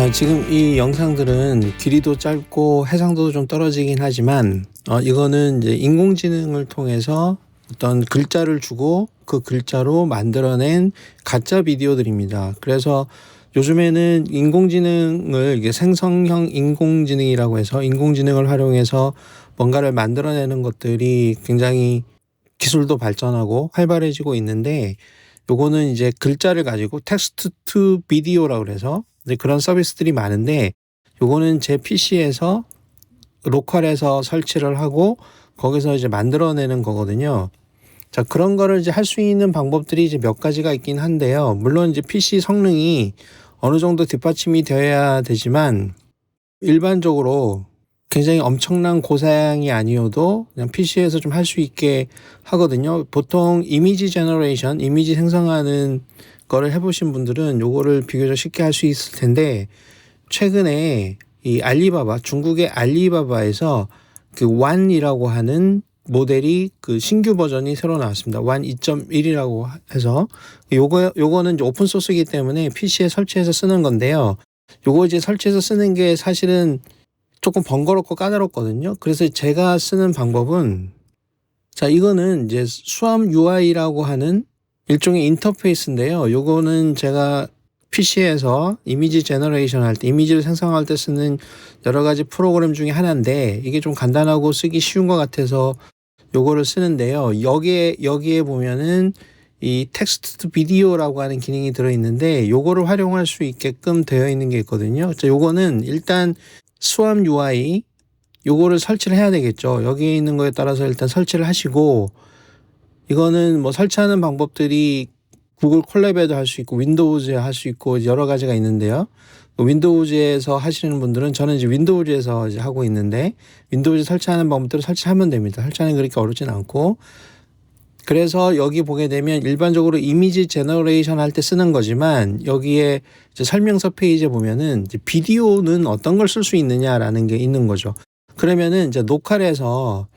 자, 지금 이 영상들은 길이도 짧고 해상도도 좀 떨어지긴 하지만 어, 이거는 이제 인공지능을 통해서 어떤 글자를 주고 그 글자로 만들어낸 가짜 비디오들입니다. 그래서 요즘에는 인공지능을 이게 생성형 인공지능이라고 해서 인공지능을 활용해서 뭔가를 만들어내는 것들이 굉장히 기술도 발전하고 활발해지고 있는데 요거는 이제 글자를 가지고 텍스트 투 비디오라고 그래서 그런 서비스들이 많은데 요거는 제 PC에서 로컬에서 설치를 하고 거기서 이제 만들어내는 거거든요. 자, 그런 거를 이제 할 수 있는 방법들이 이제 몇 가지가 있긴 한데요. 물론 이제 PC 성능이 어느 정도 뒷받침이 되어야 되지만 일반적으로 굉장히 엄청난 고사양이 아니어도 그냥 PC에서 좀 할 수 있게 하거든요. 보통 이미지 제너레이션, 이미지 생성하는 거를 해보신 분들은 요거를 비교적 쉽게 할 수 있을 텐데 최근에 이 알리바바 중국의 알리바바에서 그 완이라고 하는 모델이 그 신규 버전이 새로 나왔습니다. 완 2.1이라고 해서 요거 요거는 이제 오픈 소스이기 때문에 PC에 설치해서 쓰는 건데요. 요거 이제 설치해서 쓰는 게 사실은 조금 번거롭고 까다롭거든요. 그래서 제가 쓰는 방법은 자 이거는 이제 수암 UI라고 하는 일종의 인터페이스인데요. 요거는 제가 PC에서 이미지 제너레이션 할 때, 이미지를 생성할 때 쓰는 여러 가지 프로그램 중에 하나인데, 이게 좀 간단하고 쓰기 쉬운 것 같아서 요거를 쓰는데요. 여기에, 여기에 보면은 이 텍스트 투 비디오라고 하는 기능이 들어있는데, 요거를 활용할 수 있게끔 되어 있는 게 있거든요. 자, 요거는 일단 수암 UI, 요거를 설치를 해야 되겠죠. 여기에 있는 거에 따라서 일단 설치를 하시고, 이거는 뭐 설치하는 방법들이 구글 콜랩에도 할 수 있고 윈도우즈에 할 수 있고 여러 가지가 있는데요. 그 윈도우즈에서 하시는 분들은 저는 이제 윈도우즈에서 이제 하고 있는데 윈도우즈 설치하는 방법들을 설치하면 됩니다. 설치하는 게 그렇게 어렵진 않고 그래서 여기 보게 되면 일반적으로 이미지 제너레이션 할 때 쓰는 거지만 여기에 설명서 페이지에 보면은 비디오는 어떤 걸 쓸 수 있느냐라는 게 있는 거죠. 그러면은 이제 녹화해서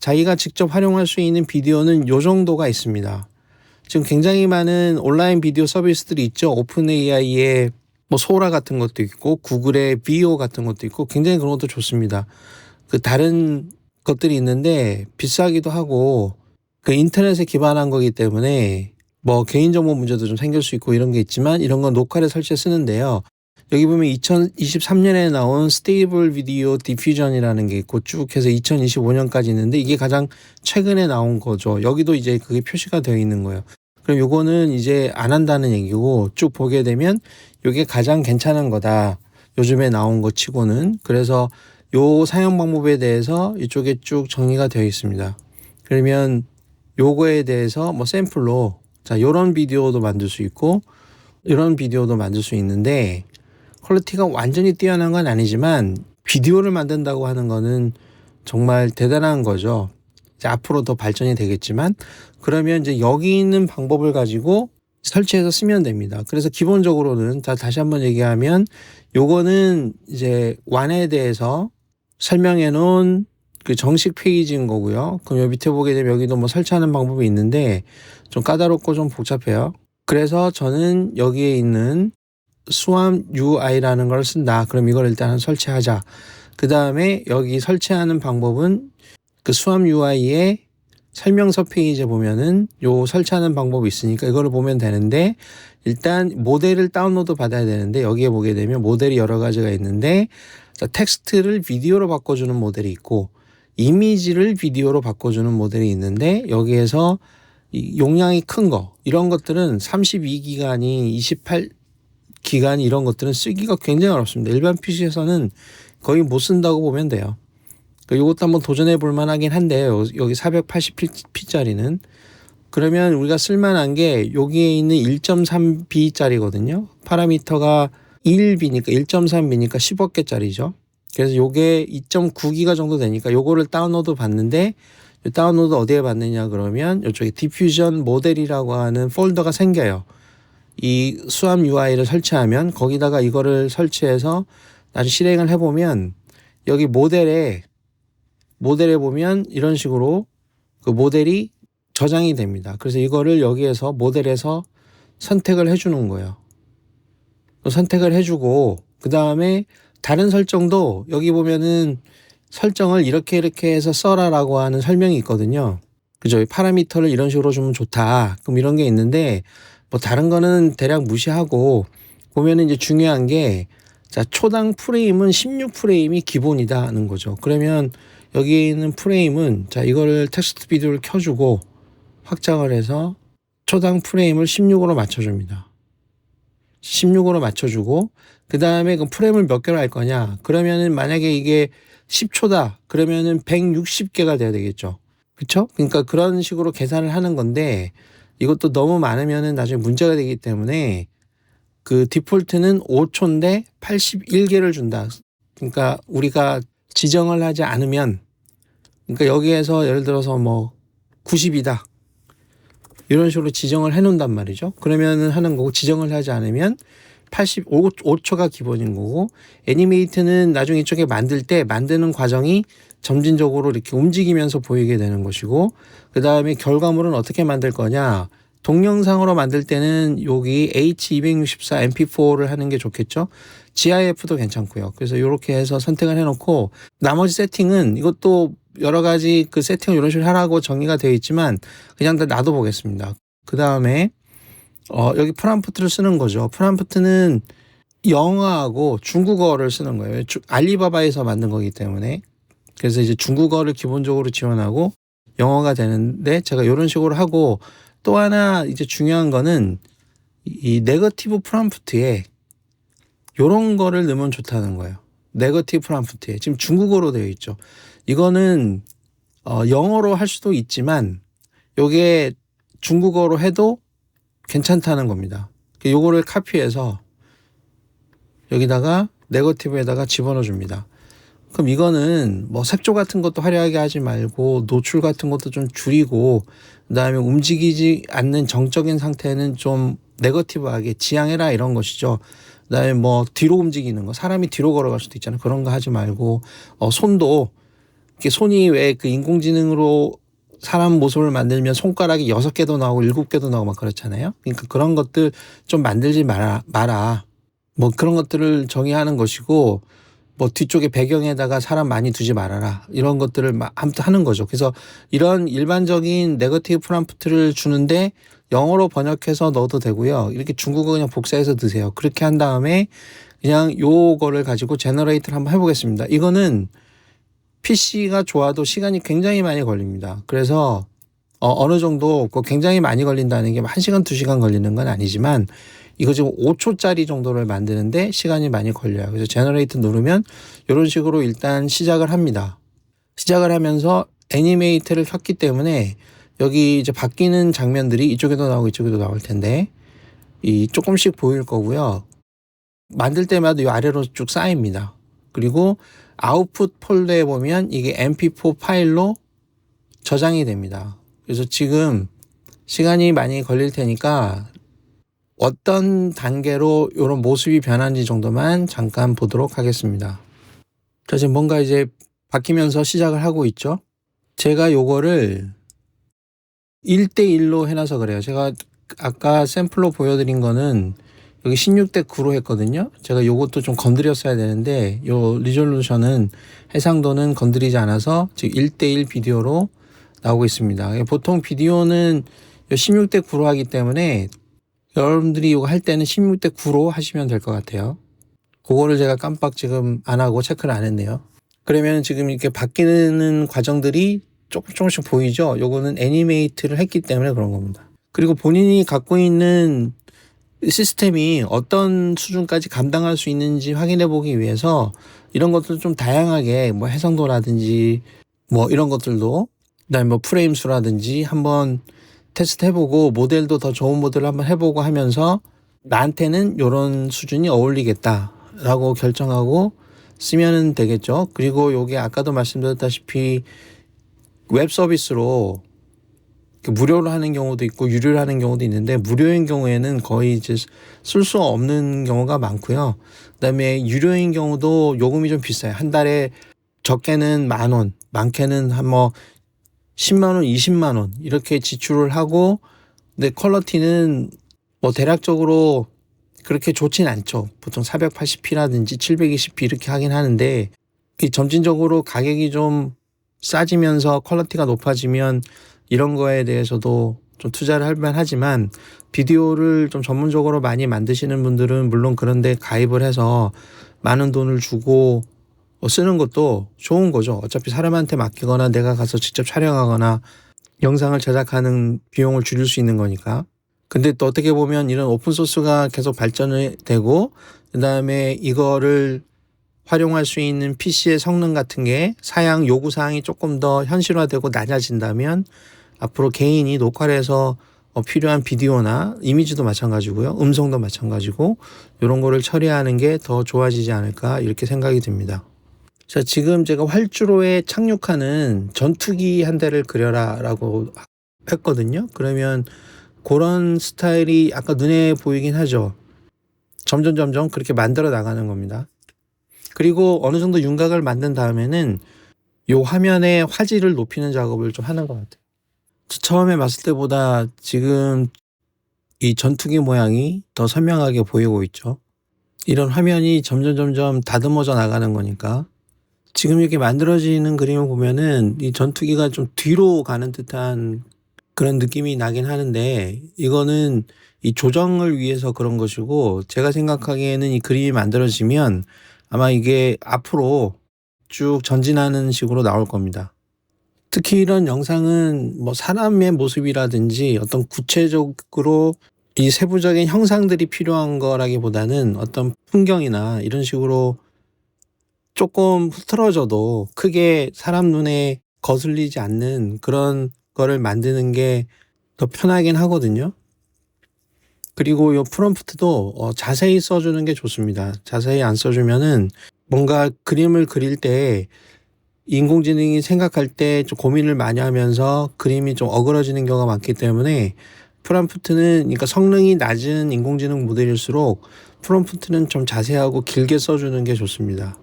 자기가 직접 활용할 수 있는 비디오는 요 정도가 있습니다. 지금 굉장히 많은 온라인 비디오 서비스들이 있죠. 오픈 AI의 뭐 소라 같은 것도 있고 구글의 비오 같은 것도 있고 굉장히 그런 것도 좋습니다. 그 다른 것들이 있는데 비싸기도 하고 그 인터넷에 기반한 거기 때문에 뭐 개인정보 문제도 좀 생길 수 있고 이런 게 있지만 이런 건 녹화를 설치해 쓰는데요. 여기 보면 2023년에 나온 스테이블 비디오 디퓨전이라는 게 있고 쭉 해서 2025년까지 있는데 이게 가장 최근에 나온 거죠. 여기도 이제 그게 표시가 되어 있는 거예요. 그럼 요거는 이제 안 한다는 얘기고 쭉 보게 되면 요게 가장 괜찮은 거다. 요즘에 나온 거 치고는. 그래서 요 사용 방법에 대해서 이쪽에 쭉 정의가 되어 있습니다. 그러면 요거에 대해서 뭐 샘플로 자, 요런 비디오도 만들 수 있고 이런 비디오도 만들 수 있는데 퀄리티가 완전히 뛰어난 건 아니지만 비디오를 만든다고 하는 거는 정말 대단한 거죠. 이제 앞으로 더 발전이 되겠지만 그러면 이제 여기 있는 방법을 가지고 설치해서 쓰면 됩니다. 그래서 기본적으로는 자 다시 한번 얘기하면 요거는 이제 완에 대해서 설명해 놓은 그 정식 페이지인 거고요. 그럼 여기 밑에 보게 되면 여기도 뭐 설치하는 방법이 있는데 좀 까다롭고 좀 복잡해요. 그래서 저는 여기에 있는 수암 UI라는 걸 쓴다. 그럼 이걸 일단 설치하자. 그 다음에 여기 설치하는 방법은 그 수암 UI의 설명서 페이지에 보면은 요 설치하는 방법이 있으니까 이거를 보면 되는데 일단 모델을 다운로드 받아야 되는데 여기에 보게 되면 모델이 여러 가지가 있는데 자, 텍스트를 비디오로 바꿔주는 모델이 있고 이미지를 비디오로 바꿔주는 모델이 있는데 여기에서 이 용량이 큰 거 이런 것들은 32기간이 28 기간 이런 것들은 쓰기가 굉장히 어렵습니다. 일반 PC에서는 거의 못 쓴다고 보면 돼요. 이것도 그러니까 한번 도전해 볼 만하긴 한데요. 여기 480p짜리는 그러면 우리가 쓸만한 게 여기에 있는 1.3b짜리거든요. 파라미터가 1b니까 1.3b니까 10억 개짜리죠. 그래서 요게 2.9기가 정도 되니까 요거를 다운로드 받는데 다운로드 어디에 받느냐 그러면 이쪽에 디퓨전 모델이라고 하는 폴더가 생겨요. 이 수암 UI를 설치하면 거기다가 이거를 설치해서 다시 실행을 해보면 여기 모델에 모델에 보면 이런 식으로 그 모델이 저장이 됩니다. 그래서 이거를 여기에서 모델에서 선택을 해주는 거예요. 선택을 해주고 그 다음에 다른 설정도 여기 보면은 설정을 이렇게 이렇게 해서 써라라고 하는 설명이 있거든요. 그죠? 파라미터를 이런 식으로 주면 좋다. 그럼 이런 게 있는데 뭐 다른 거는 대략 무시하고 보면은 이제 중요한 게 자, 초당 프레임은 16프레임이 기본이다는 거죠. 그러면 여기 있는 프레임은 자, 이거를 텍스트 비디오를 켜주고 확장을 해서 초당 프레임을 16으로 맞춰줍니다. 16으로 맞춰주고 그 다음에 그 프레임을 몇 개로 할 거냐? 그러면은 만약에 이게 10초다. 그러면은 160개가 돼야 되겠죠. 그쵸? 그러니까 그런 식으로 계산을 하는 건데 이것도 너무 많으면은 나중에 문제가 되기 때문에 그 디폴트는 5초인데 81개를 준다. 그러니까 우리가 지정을 하지 않으면 그러니까 여기에서 예를 들어서 뭐 90이다. 이런 식으로 지정을 해 놓는단 말이죠. 그러면은 하는 거고 지정을 하지 않으면 85초가 기본인 거고 애니메이트는 나중에 이쪽에 만들 때 만드는 과정이 점진적으로 이렇게 움직이면서 보이게 되는 것이고 그 다음에 결과물은 어떻게 만들 거냐 동영상으로 만들 때는 여기 H264 MP4를 하는 게 좋겠죠. GIF도 괜찮고요. 그래서 이렇게 해서 선택을 해놓고 나머지 세팅은 이것도 여러 가지 그 세팅을 이런 식으로 하라고 정의가 되어 있지만 그냥 다 놔둬 보겠습니다. 그 다음에 어, 여기 프람프트를 쓰는 거죠. 프람프트는 영어하고 중국어를 쓰는 거예요. 주, 알리바바에서 만든 거기 때문에. 그래서 이제 중국어를 기본적으로 지원하고 영어가 되는데 제가 이런 식으로 하고 또 하나 이제 중요한 거는 이 네거티브 프람프트에 요런 거를 넣으면 좋다는 거예요. 네거티브 프람프트에 지금 중국어로 되어 있죠. 이거는 어, 영어로 할 수도 있지만 요게 중국어로 해도 괜찮다는 겁니다. 요거를 카피해서 여기다가 네거티브에다가 집어넣어 줍니다. 그럼 이거는 뭐 색조 같은 것도 화려하게 하지 말고 노출 같은 것도 좀 줄이고 그다음에 움직이지 않는 정적인 상태는 좀 네거티브하게 지향해라 이런 것이죠. 그다음에 뭐 뒤로 움직이는 거 사람이 뒤로 걸어갈 수도 있잖아요. 그런 거 하지 말고 어 손도 이렇게 손이 왜 그 인공지능으로 사람 모습을 만들면 손가락이 여섯 개도 나오고 일곱 개도 나오고 막 그렇잖아요. 그러니까 그런 것들 좀 만들지 마라, 마라. 뭐 그런 것들을 정의하는 것이고 뭐 뒤쪽에 배경에다가 사람 많이 두지 말아라. 이런 것들을 아무튼 하는 거죠. 그래서 이런 일반적인 네거티브 프람프트를 주는데 영어로 번역해서 넣어도 되고요. 이렇게 중국어 그냥 복사해서 드세요. 그렇게 한 다음에 그냥 요거를 가지고 제너레이트를 한번 해보겠습니다. 이거는 PC가 좋아도 시간이 굉장히 많이 걸립니다. 그래서 어, 어느 정도 그 굉장히 많이 걸린다는 게 1시간, 2시간 걸리는 건 아니지만 이거 지금 5초짜리 정도를 만드는데 시간이 많이 걸려요. 그래서 제너레이트 누르면 이런 식으로 일단 시작을 합니다. 시작을 하면서 애니메이트를 켰기 때문에 여기 이제 바뀌는 장면들이 이쪽에도 나오고 이쪽에도 나올 텐데 이 조금씩 보일 거고요. 만들 때마다 이 아래로 쭉 쌓입니다. 그리고 아웃풋 폴더에 보면 이게 mp4 파일로 저장이 됩니다. 그래서 지금 시간이 많이 걸릴 테니까 어떤 단계로 이런 모습이 변한지 정도만 잠깐 보도록 하겠습니다. 자, 지금 뭔가 이제 바뀌면서 시작을 하고 있죠. 제가 요거를 1대1로 해놔서 그래요. 제가 아까 샘플로 보여드린 거는 여기 16대 9로 했거든요. 제가 요것도 좀 건드렸어야 되는데 요 리졸루션은 해상도는 건드리지 않아서 지금 1대1 비디오로 나오고 있습니다. 보통 비디오는 16대 9로 하기 때문에 여러분들이 이거 할 때는 16대 9로 하시면 될 것 같아요. 그거를 제가 깜빡 지금 안 하고 체크를 안 했네요. 그러면 지금 이렇게 바뀌는 과정들이 조금 조금씩 보이죠? 요거는 애니메이트를 했기 때문에 그런 겁니다. 그리고 본인이 갖고 있는 시스템이 어떤 수준까지 감당할 수 있는지 확인해 보기 위해서 이런 것들 좀 다양하게 뭐 해상도라든지 뭐 이런 것들도 그다음에 뭐 프레임 수라든지 한번 테스트 해보고 모델도 더 좋은 모델을 한번 해보고 하면서 나한테는 이런 수준이 어울리겠다라고 결정하고 쓰면 되겠죠. 그리고 요게 아까도 말씀드렸다시피 웹 서비스로 무료로 하는 경우도 있고 유료로 하는 경우도 있는데 무료인 경우에는 거의 이제 쓸 수 없는 경우가 많고요. 그다음에 유료인 경우도 요금이 좀 비싸요. 한 달에 적게는 만 원, 많게는 한뭐 10만 원, 20만 원 이렇게 지출을 하고 근데 퀄러티는 뭐 대략적으로 그렇게 좋진 않죠. 보통 480p라든지 720p 이렇게 하긴 하는데 이 점진적으로 가격이 좀 싸지면서 퀄리티가 높아지면 이런 거에 대해서도 좀 투자를 할 만하지만 비디오를 좀 전문적으로 많이 만드시는 분들은 물론 그런데 가입을 해서 많은 돈을 주고 쓰는 것도 좋은 거죠. 어차피 사람한테 맡기거나 내가 가서 직접 촬영하거나 영상을 제작하는 비용을 줄일 수 있는 거니까. 근데 또 어떻게 보면 이런 오픈소스가 계속 발전이 되고, 그 다음에 이거를 활용할 수 있는 PC의 성능 같은 게 사양 요구 사항이 조금 더 현실화되고 낮아진다면 앞으로 개인이 녹화를 해서 어, 필요한 비디오나 이미지도 마찬가지고요. 음성도 마찬가지고 이런 거를 처리하는 게 더 좋아지지 않을까 이렇게 생각이 듭니다. 자, 지금 제가 활주로에 착륙하는 전투기 한 대를 그려라 라고 했거든요. 그러면 그런 스타일이 아까 눈에 보이긴 하죠. 점점 점점 그렇게 만들어 나가는 겁니다. 그리고 어느 정도 윤곽을 만든 다음에는 요 화면의 화질을 높이는 작업을 좀 하는 것 같아요. 처음에 봤을 때보다 지금 이 전투기 모양이 더 선명하게 보이고 있죠. 이런 화면이 점점 점점 다듬어져 나가는 거니까 지금 이렇게 만들어지는 그림을 보면은 이 전투기가 좀 뒤로 가는 듯한 그런 느낌이 나긴 하는데 이거는 이 조정을 위해서 그런 것이고 제가 생각하기에는 이 그림이 만들어지면 아마 이게 앞으로 쭉 전진하는 식으로 나올 겁니다. 특히 이런 영상은 뭐 사람의 모습이라든지 어떤 구체적으로 이 세부적인 형상들이 필요한 거라기보다는 어떤 풍경이나 이런 식으로 조금 흐트러져도 크게 사람 눈에 거슬리지 않는 그런 거를 만드는 게 더 편하긴 하거든요. 그리고 이 프롬프트도 어, 자세히 써주는 게 좋습니다. 자세히 안 써주면은 뭔가 그림을 그릴 때 인공지능이 생각할 때 좀 고민을 많이 하면서 그림이 좀 어그러지는 경우가 많기 때문에 프롬프트는 그러니까 성능이 낮은 인공지능 모델일수록 프롬프트는 좀 자세하고 길게 써주는 게 좋습니다.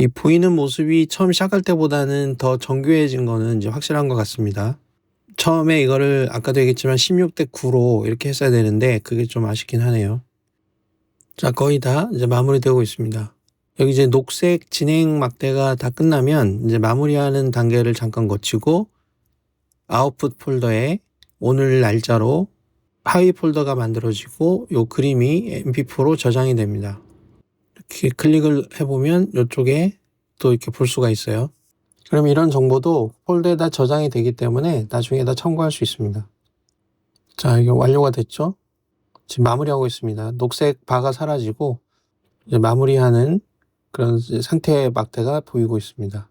이 보이는 모습이 처음 시작할 때보다는 더 정교해진 거는 이제 확실한 것 같습니다. 처음에 이거를 아까도 얘기했지만 16대 9로 이렇게 했어야 되는데 그게 좀 아쉽긴 하네요. 자, 거의 다 이제 마무리되고 있습니다. 여기 이제 녹색 진행 막대가 다 끝나면 이제 마무리하는 단계를 잠깐 거치고 아웃풋 폴더에 오늘 날짜로 하위 폴더가 만들어지고 요 그림이 mp4로 저장이 됩니다. 이렇게 클릭을 해보면 이쪽에 또 이렇게 볼 수가 있어요. 그럼 이런 정보도 폴더에다 저장이 되기 때문에 나중에 다 참고할 수 있습니다. 자, 이게 완료가 됐죠? 지금 마무리하고 있습니다. 녹색 바가 사라지고 마무리하는 그런 상태의 막대가 보이고 있습니다.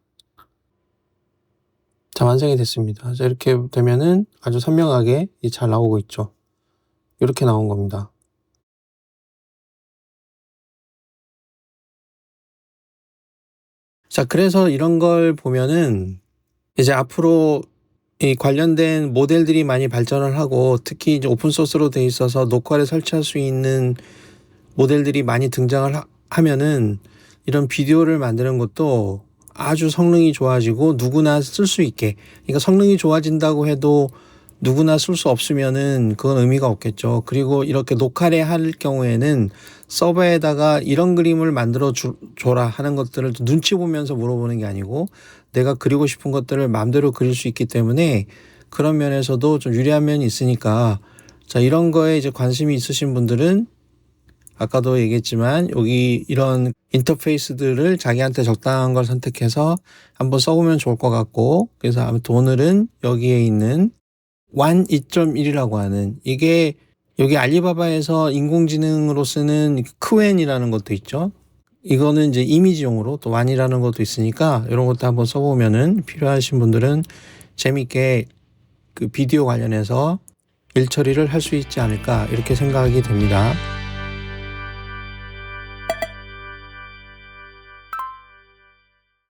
자, 완성이 됐습니다. 자, 이렇게 되면은 아주 선명하게 잘 나오고 있죠. 이렇게 나온 겁니다. 자, 그래서 이런 걸 보면은 이제 앞으로 이 관련된 모델들이 많이 발전을 하고 특히 이제 오픈소스로 돼 있어서 녹화를 설치할 수 있는 모델들이 많이 등장을 하, 하면은 이런 비디오를 만드는 것도 아주 성능이 좋아지고 누구나 쓸 수 있게. 그러니까 성능이 좋아진다고 해도 누구나 쓸 수 없으면은 그건 의미가 없겠죠. 그리고 이렇게 녹화를 할 경우에는 서버에다가 이런 그림을 만들어 주, 줘라 하는 것들을 눈치 보면서 물어보는 게 아니고 내가 그리고 싶은 것들을 마음대로 그릴 수 있기 때문에 그런 면에서도 좀 유리한 면이 있으니까 자 이런 거에 이제 관심이 있으신 분들은 아까도 얘기했지만 여기 이런 인터페이스들을 자기한테 적당한 걸 선택해서 한번 써보면 좋을 것 같고 그래서 아무튼 오늘은 여기에 있는 완 2.1이라고 하는 이게 여기 알리바바에서 인공지능으로 쓰는 크웬이라는 것도 있죠. 이거는 이제 이미지용으로 또 완이라는 것도 있으니까 이런 것도 한번 써보면은 필요하신 분들은 재밌게 그 비디오 관련해서 일 처리를 할 수 있지 않을까 이렇게 생각이 됩니다.